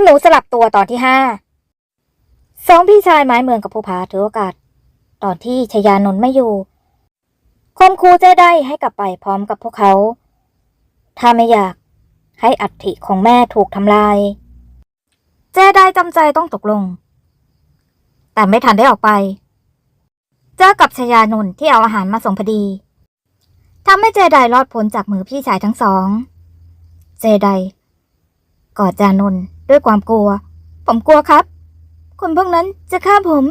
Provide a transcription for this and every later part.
คุณหนูสลับตัวตอนที่ห้าสองพี่ชายไม้เมืองกับภูผาถือโอกาส ตอนที่ชยานนท์ไม่อยู่คมครูจ้ได้ให้กลับไปพร้อมกับพวกเขา ถ้าไม่อยากให้อัฐิของแม่ถูกทำลาย เจ้ได้จำใจต้องตกลง แต่ไม่ทันได้ออกไป เจอกับชยานนท์ที่เอาอาหารมาส่งพอดีทำให้เจไดรอดพ้นจากมือพี่ชายทั้งสอง เจไดกอดจานนท์ ด้วยความกลัว ผมกลัวครับ คนพวกนั้นจะฆ่าผม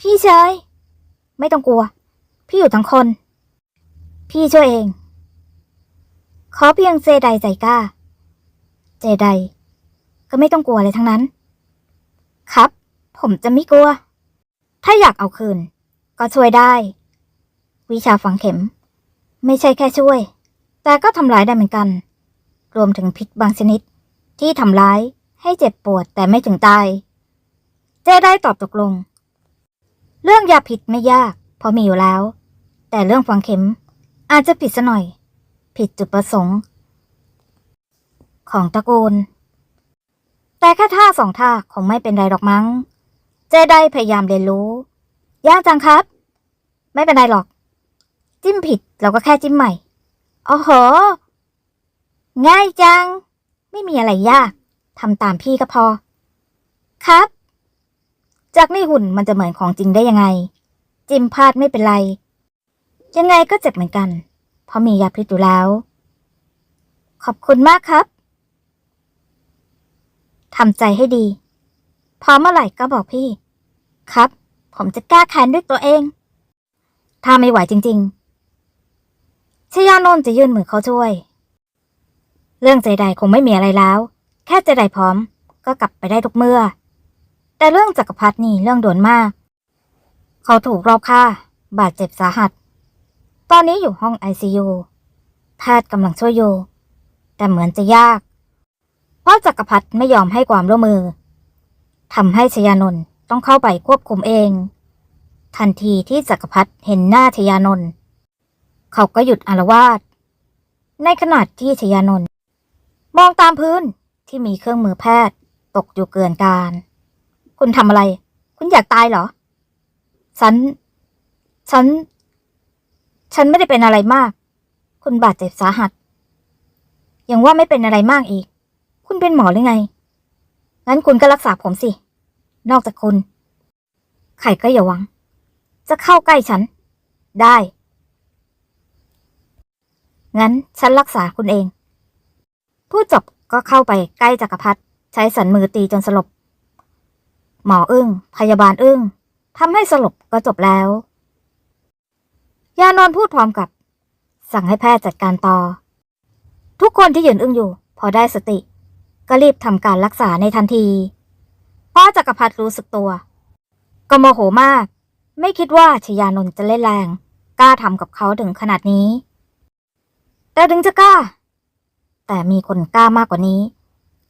พี่ชาย ไม่ต้องกลัว พี่อยู่ทั้งคน พี่ช่วยเอง ขอเพียงเจไดใจกล้า เจไดก็ไม่ต้องกลัวเลยทั้งนั้น ครับ ผมจะไม่กลัว ถ้าอยากเอาคืน ก็ช่วยได้ วิชาฝังเข็ม ไม่ใช่แค่ช่วย แต่ก็ทำร้ายได้เหมือนกัน รวมถึงพิษบางชนิด ที่ทำร้ายให้เจ็บปวดแต่ไม่ถึงตาย เจได้ตอบตกลง เรื่องยาพิษไม่ยาก เพราะมีอยู่แล้ว แต่เรื่องฝังเข็มอาจจะผิดซะหน่อย ผิดจุดประสงค์ ของตระกูล แต่แค่ท่าสองท่าคงไม่เป็นไรหรอกมั้ง เจได้พยายามเรียนรู้ ยากจังครับ ไม่เป็นไรหรอก จิ้มผิดเราก็แค่จิ้มใหม่โอ้โห ง่ายจัง ไม่มีอะไรยากทำตามพี่ก็พอ ครับ จากนี่หุ่นมันจะเหมือนของจริงได้ยังไง จิมพลาดไม่เป็นไร ยังไงก็เจ็บเหมือนกัน เพราะมียาพิษอยู่แล้ว ขอบคุณมากครับทำใจให้ดี พอเมื่อไหร่ก็บอกพี่ ครับ ผมจะแก้แค้นด้วยตัวเอง ถ้าไม่ไหวจริง ๆชยานนท์จะยื่นมือเขาช่วย เรื่องเจไดคงไม่มีอะไรแล้ว แค่เจไดพร้อม ก็กลับไปได้ทุกเมื่อ แต่เรื่องจักรพรรดินี่เรื่องด่วนมาก เขาถูกรอบฆ่า บาดเจ็บสาหัส ตอนนี้อยู่ห้องไอซียูแพทย์กำลังช่วยอยู่ แต่เหมือนจะยาก เพราะจักรพรรดิไม่ยอมให้ความร่วมมือทำให้ชยานนท์ต้องเข้าไปควบคุมเอง ทันทีที่จักรพรรดิเห็นหน้าชยานนท์เขาก็หยุดอารวาสในขณะที่ชยานนท์ มองตามพื้นที่มีเครื่องมือแพทย์ ตกอยู่เกลื่อนกาดคุณทำอะไร คุณอยากตายเหรอ ฉัน ฉัน ฉันไม่ได้เป็นอะไรมาก คุณบาดเจ็บสาหัส ยังว่าไม่เป็นอะไรมากอีก คุณเป็นหมอหรือไง งั้นคุณก็รักษาผมสิ นอกจากคุณ ใครก็อย่าหวัง จะเข้าใกล้ฉัน ได้ งั้นฉันรักษาคุณเอง ผู้จบก็เข้าไปใกล้จักรพรรดิใช้สันมือตีจนสลบ หมออึ้ง พยาบาลอึ้งทำให้สลบก็จบแล้ว ยานอนพูดพร้อมกับ สั่งให้แพทย์จัดการต่อ ทุกคนที่ยืนอึ้งอยู่ พอได้สติ ก็รีบทำการรักษาในทันทีพราะจักรพรรดิรู้สึกตัว ก็โมโหมาก ไม่คิดว่าชยานนท์จะเล่นแรง กล้าทำกับเขาถึงขนาดนี้ แต่ถึงจะกล้า แต่มีคนกล้ามากกว่านี้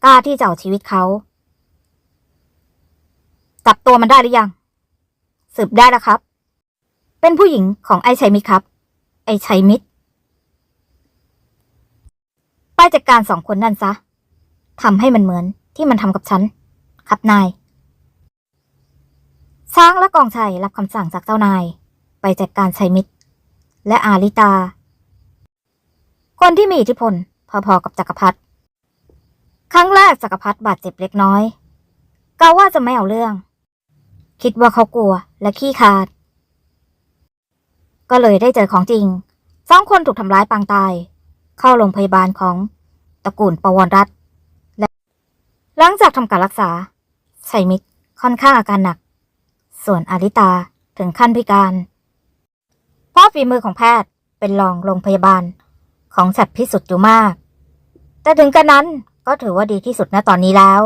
กล้าที่จะเอาชีวิตเขา จับตัวมันได้หรือยัง สืบได้แล้วครับ เป็นผู้หญิงของไอ้ชัยมิตรครับ ไอ้ชัยมิตรไปจัดการสองคนนั่นซะทำให้มันเหมือนที่มันทำกับฉัน ครับนาย ช้างและกองชัยรับคำสั่งจากเจ้านาย ไปจัดการชัยมิตร และอาริตา คนที่มีอิทธิพล พอๆกับจักรพรรดิครั้งแรกจักรพรรดิบาดเจ็บเล็กน้อยกาว่าจะไม่เอาเรื่อง คิดว่าเขากลัวและขี้คาด ก็เลยได้เจอของจริงสองคนถูกทำร้ายปางตาย เข้าโรงพยาบาลของตระกูลปวรรัตและหลังจากทำการรักษาชัยมิตรค่อนข้างอาการหนัก ส่วนอาริตาถึงขั้นพิการเพราะฝีมือของแพทย์เป็นรองโรงพยาบาล ของฉัดพิสุทธิ์อยู่มาก แต่ถึงกระนั้นก็ถือว่าดีที่สุดณตอนนี้แล้ว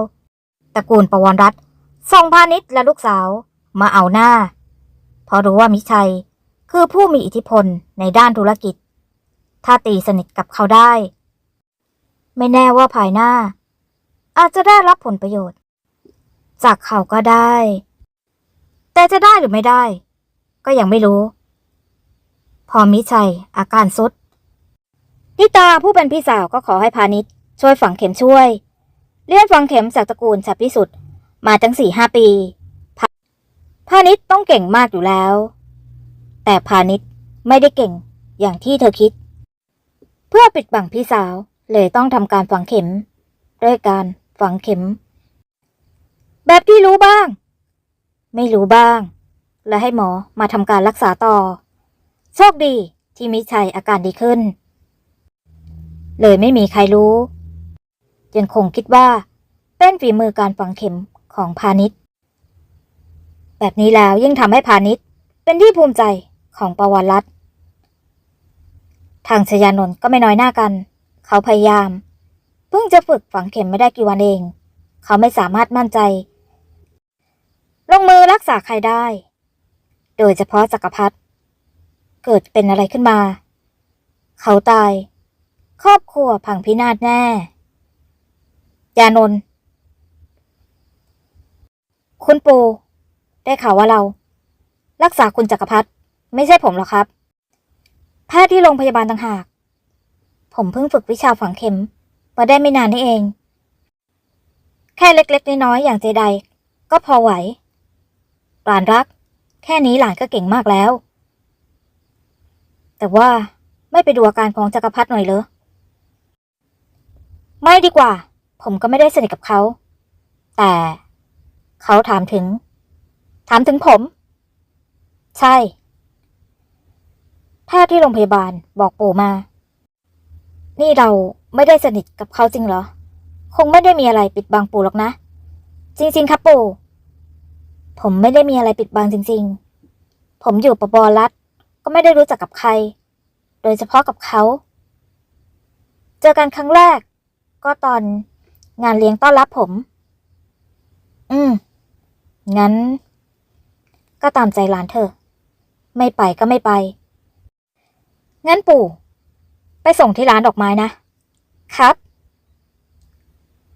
ตระกูลประวรรัตส่งพาณิชย์และลูกสาวมาเอาหน้าเพราะรู้ว่ามิชัยคือผู้มีอิทธิพลในด้านธุรกิจ ถ้าตีสนิทกับเขาได้ ไม่แน่ว่าภายหน้า อาจจะได้รับผลประโยชน์ จากเขาก็ได้ แต่จะได้หรือไม่ได้ ก็ยังไม่รู้ พอมิชัยอาการสุด นิตาผู้เป็นพี่สาวก็ขอให้พาณิชย์ช่วยฝังเข็มช่วยเรียนฝังเข็มจากตระกูลฉับพิสุทธิ์มาตั้งสี่ห้าปีพาพาณิชย์ต้องเก่งมากอยู่แล้ว แต่พาณิชย์ไม่ได้เก่งอย่างที่เธอคิด เพื่อปิดบังพี่สาวเลยต้องทำการฝังเข็มด้วยการฝังเข็ม แบบที่รู้บ้าง ไม่รู้บ้าง และให้หมอมาทำการรักษาต่อ โชคดีที่มิชัยอาการดีขึ้น เลยไม่มีใครรู้ ยังคงคิดว่า เป็นฝีมือการฝังเข็มของพาณิชย์แบบนี้แล้วยิ่งทำให้พาณิชย์เป็นที่ภูมิใจของประวัติรัฐทางชยานนท์ก็ไม่น้อยหน้ากัน เขาพยายาม เพิ่งจะฝึกฝังเข็มไม่ได้กี่วันเอง เขาไม่สามารถมั่นใจ ลงมือรักษาใครได้ โดยเฉพาะจักรพรรดิเกิดเป็นอะไรขึ้นมา เขาตาย ครอบครัวพังพินาศแน่ ยานนท์คุณปู ได้ข่าวว่าเรา รักษาคุณจักรพรรดิไม่ใช่ผมหรอกครับ แพทย์ที่โรงพยาบาลต่างหาก ผมเพิ่งฝึกวิชาฝังเข็มมาได้ไม่นานนี่เอง แค่เล็กๆน้อยๆอย่างเจไดก็พอไหวหลานรัก แค่นี้หลานก็เก่งมากแล้ว แต่ว่าไม่ไปดูอาการของจักรพรรดิหน่อยเหรอ ไม่ดีกว่า ผมก็ไม่ได้สนิทกับเขา แต่เขาถามถึง ถามถึงผม ใช่ แพทย์ที่โรงพยาบาลบอกปู่มา นี่เราไม่ได้สนิทกับเขาจริงเหรอ คงไม่ได้มีอะไรปิดบังปู่หรอกนะ จริง ๆ ครับปู่ ผมไม่ได้มีอะไรปิดบังจริง ๆ ผมอยู่ปบรัฐก็ไม่ได้รู้จักกับใคร โดยเฉพาะกับเขา เจอกันครั้งแรก ก็ตอนงานเลี้ยงต้อนรับผม อืม งั้น ก็ตามใจหลานเธอ ไม่ไปก็ไม่ไป งั้นปู่ ไปส่งที่ร้านดอกไม้นะ ครับ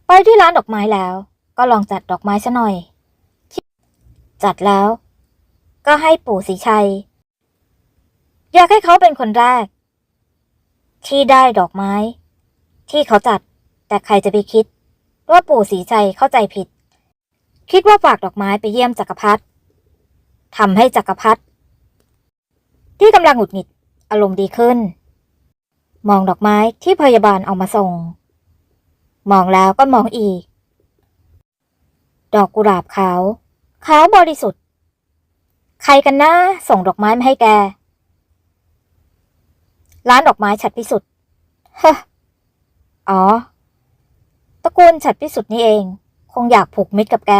ไปที่ร้านดอกไม้แล้ว ก็ลองจัดดอกไม้ซะหน่อย จัดแล้ว ก็ให้ปู่สีชัย อยากให้เขาเป็นคนแรก ที่ได้ดอกไม้ ที่เขาจัด แต่ใครจะไปคิด ว่าปู่สีชัยเข้าใจผิด คิดว่าฝากดอกไม้ไปเยี่ยมจักรพรรดิทำให้จักรพรรดิที่กำลังหงุดหงิดอารมณ์ดีขึ้น มองดอกไม้ที่พยาบาลเอามาส่ง มองแล้วก็มองอีก ดอกกุหลาบขาว ขาวบริสุทธิ์ ใครกันนะส่งดอกไม้มาให้แก ร้านดอกไม้ฉัดพิสุทธิ์ฮะอ๋อ ระกูลฉัดพิสุทธิ์นี่เอง คงอยากผูกมิตรกับแก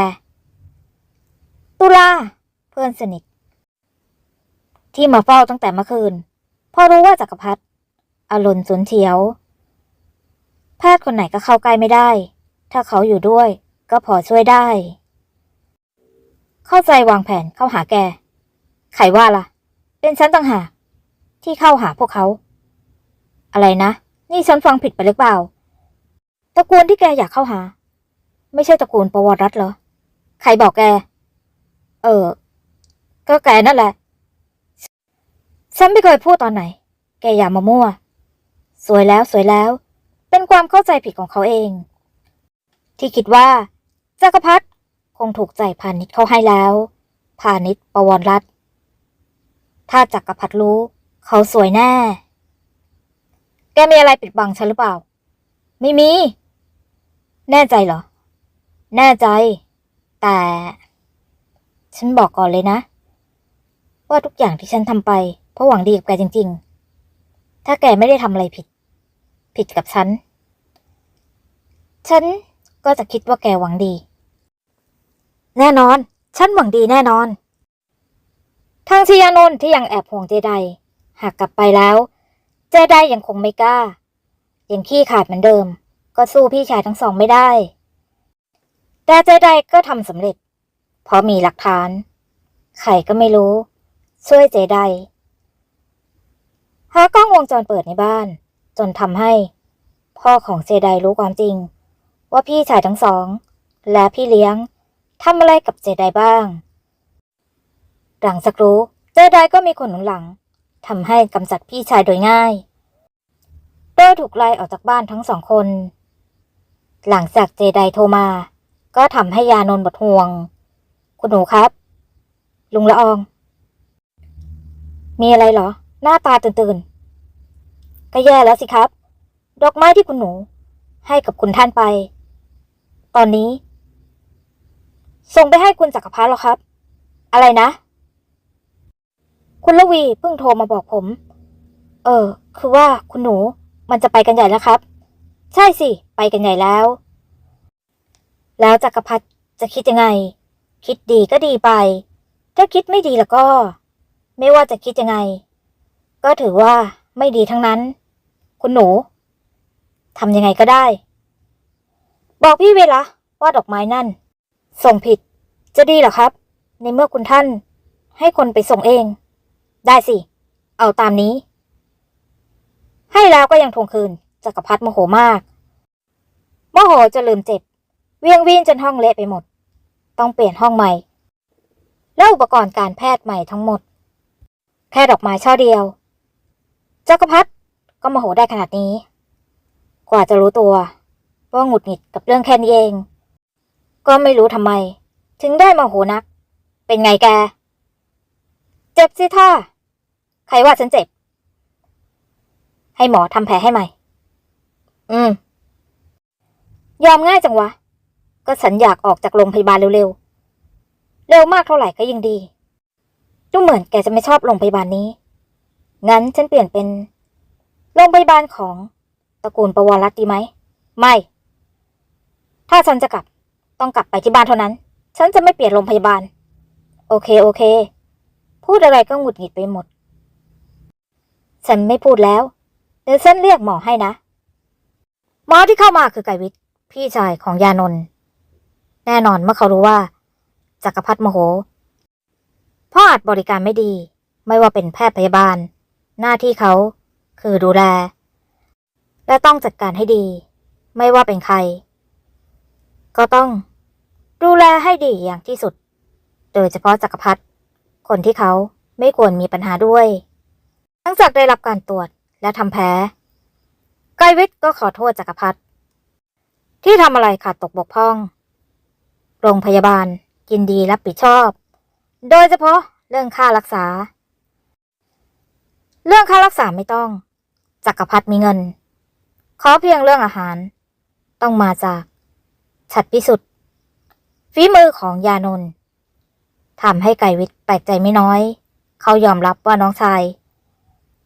ตุลา เพื่อนสนิท ที่มาเฝ้าตั้งแต่เมื่อคืน พอรู้ว่าจักรพรรดิอารมณ์สุนเฉียว แพทย์คนไหนก็เข้าใกล้ไม่ได้ ถ้าเขาอยู่ด้วย ก็พอช่วยได้ เข้าใจวางแผนเข้าหาแกใครว่าล่ะ เป็นฉันต่างหากที่เข้าหาพวกเขา อะไรนะ นี่ฉันฟังผิดไปหรือเปล่า ตระกูลที่แกอยากเข้าหา ไม่ใช่ตระกูลประวัติรัฐเหรอ ใครบอกแก เออ ก็แกนั่นแหละ ฉันไม่เคยพูดตอนไหน แกอย่ามามั่ว สวยแล้วสวยแล้ว เป็นความเข้าใจผิดของเขาเอง ที่คิดว่าจักรพรรดิคงถูกใจพาณิชย์เขาให้แล้ว พาณิชย์ประวรรัฐถ้าจักรพรรดิรู้ เขาสวยแน่ แกมีอะไรปิดบังฉันหรือเปล่า ไม่มี แน่ใจเหรอ แน่ใจ แต่ ฉันบอกก่อนเลยนะ ว่าทุกอย่างที่ฉันทำไป เพราะหวังดีกับแกจริง ๆ ถ้าแกไม่ได้ทำอะไรผิด ผิดกับฉัน ฉันก็จะคิดว่าแกหวังดี แน่นอน ฉันหวังดีแน่นอน ทางชยานนท์ที่ยังแอบห่วงเจไดหากกลับไปแล้ว เจไดยังคงไม่กล้ายังขี้ขาดเหมือนเดิม ก็สู้พี่ชายทั้งสองไม่ได้ แต่เจไดก็ทำสำเร็จ เพราะมีหลักฐาน ใครก็ไม่รู้ ช่วยเจไดหากล้องวงจรเปิดในบ้าน จนทำให้ พ่อของเจไดรู้ความจริง ว่าพี่ชายทั้งสอง และพี่เลี้ยงทำอะไรกับเจไดบ้าง หลังจากรู้เจไดก็มีคนหนุนหลังทำให้กำจัดพี่ชายโดยง่ายโดยถูกไล่ออกจากบ้านทั้งสองคน หลังจากเจไดโทรมา ก็ทำให้ยานนท์หมดห่วง คุณหนูครับ ลุงละออง มีอะไรเหรอ หน้าตาตื่นๆก็แย่แล้วสิครับ ดอกไม้ที่คุณหนู ให้กับคุณท่านไป ตอนนี้ ส่งไปให้คุณจักรพัฒน์แล้วครับ อะไรนะ คุณละวีเพิ่งโทรมาบอกผม เออ คือว่าคุณหนูมันจะไปกันใหญ่แล้วครับ ใช่สิ ไปกันใหญ่แล้ว แล้วจักรพัฒน์จะคิดยังไง คิดดีก็ดีไป ถ้าคิดไม่ดีแล้วก็ ไม่ว่าจะคิดยังไง ก็ถือว่าไม่ดีทั้งนั้น คุณหนูทำยังไงก็ได้ บอกพี่เวลาว่าดอกไม้นั่น ส่งผิด จะดีเหรอครับ ในเมื่อคุณท่าน ให้คนไปส่งเอง ได้สิ เอาตามนี้ ให้แล้วก็ยังทวงคืน จักรพัฒโมโหมากโมโหจะลืมเจ็บ เวียงวีนจนห้องเละไปหมด ต้องเปลี่ยนห้องใหม่ แล้วอุปกรณ์การแพทย์ใหม่ทั้งหมด แค่ดอกไม้ช่อเดียว จักรพัฒก็โมโหได้ขนาดนี้ กว่าจะรู้ตัวว่าหงุดหงิดกับเรื่องแค่นี้เอง ก็ไม่รู้ทำไม ถึงได้โมโหนัก เป็นไงแก เจ็บสิท่า ใครว่าฉันเจ็บ ให้หมอทำแผลให้ใหม่ อืม ยอมง่ายจังวะ ก็ฉันอยากออกจากโรงพยาบาลเร็วๆ เร็วมากเท่าไหร่ก็ยิ่งดี ดูเหมือนแกจะไม่ชอบโรงพยาบาลนี้ งั้นฉันเปลี่ยนเป็น โรงพยาบาลของตระกูลประวรรัตดีไหม ไม่ ถ้าฉันจะกลับ ต้องกลับไปที่บ้านเท่านั้น ฉันจะไม่เปลี่ยนโรงพยาบาล โอเคโอเค พูดอะไรก็หงุดหงิดไปหมด ฉันไม่พูดแล้ว เดี๋ยวฉันเรียกหมอให้นะ หมอที่เข้ามาคือไกวิทย์พี่ชายของยานนท์แน่นอนเมื่อเขารู้ว่าจักรพัฒโมโหพ่ออาจบริการไม่ดี ไม่ว่าเป็นแพทย์พยาบาล หน้าที่เขาคือดูแล และต้องจัดการให้ดี ไม่ว่าเป็นใคร ก็ต้องดูแลให้ดีอย่างที่สุด โดยเฉพาะจักรพัฒคนที่เขาไม่ควรมีปัญหาด้วย หลังจากได้รับการตรวจและทำแผล ไกรวิทย์ก็ขอโทษจักรพัฒที่ทำอะไรขาดตกบกพร่อง โรงพยาบาลยินดีรับผิดชอบ โดยเฉพาะเรื่องค่ารักษา เรื่องค่ารักษาไม่ต้อง จักรพัฒมีเงิน ขอเพียงเรื่องอาหาร ต้องมาจาก ฉัดพิสุทธิ์ฝีมือของยานนท์ทำให้ไก่วิทย์แปลกใจไม่น้อย เขายอมรับว่าน้องชาย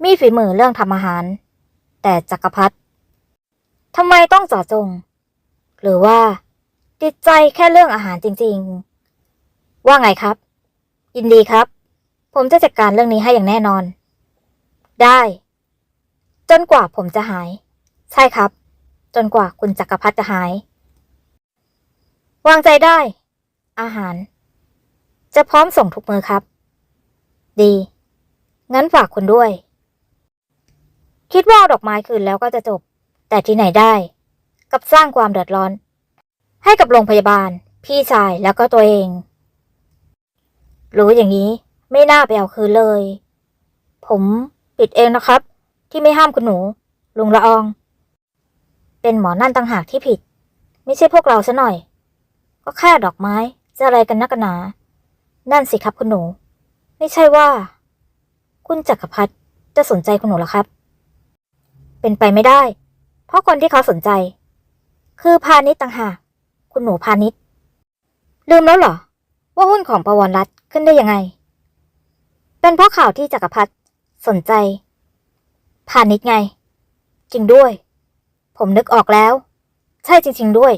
มีฝีมือเรื่องทำอาหาร แต่จักรพัฒทำไมต้องเจาะจง หรือว่า ติดใจแค่เรื่องอาหารจริง ๆ ว่าไงครับ ยินดีครับ ผมจะจัดการเรื่องนี้ให้อย่างแน่นอน ได้ จนกว่าผมจะหาย ใช่ครับ จนกว่าคุณจักรพัฒจะหาย วางใจได้ อาหาร จะพร้อมส่งทุกมือครับ ดี งั้นฝากคุณด้วย คิดว่าเอาดอกไม้คืนแล้วก็จะจบ แต่ที่ไหนได้ กับสร้างความเดือดร้อน ให้กับโรงพยาบาล พี่ชายแล้วก็ตัวเอง รู้อย่างนี้ไม่น่าไปเอาคืนเลย ผมผิดเองนะครับ ที่ไม่ห้ามคุณหนู ลุงละออง เป็นหมอนั่นต่างหากที่ผิด ไม่ใช่พวกเราซะหน่อย ก็แค่ดอกไม้จะอะไรกันนักกันหนา นั่นสิครับคุณหนู ไม่ใช่ว่า คุณจักรพัฒจะสนใจคุณหนูหรอครับ เป็นไปไม่ได้ เพราะคนที่เขาสนใจ คือพาณิชย์ต่างหากคุณหนูพาณิชย์ลืมแล้วเหรอ ว่าหุ้นของประวรรัตขึ้นได้ยังไง เป็นเพราะข่าวที่จักรพัฒสนใจ พาณิชย์ไง จริงด้วย ผมนึกออกแล้ว ใช่จริง ๆ ด้วย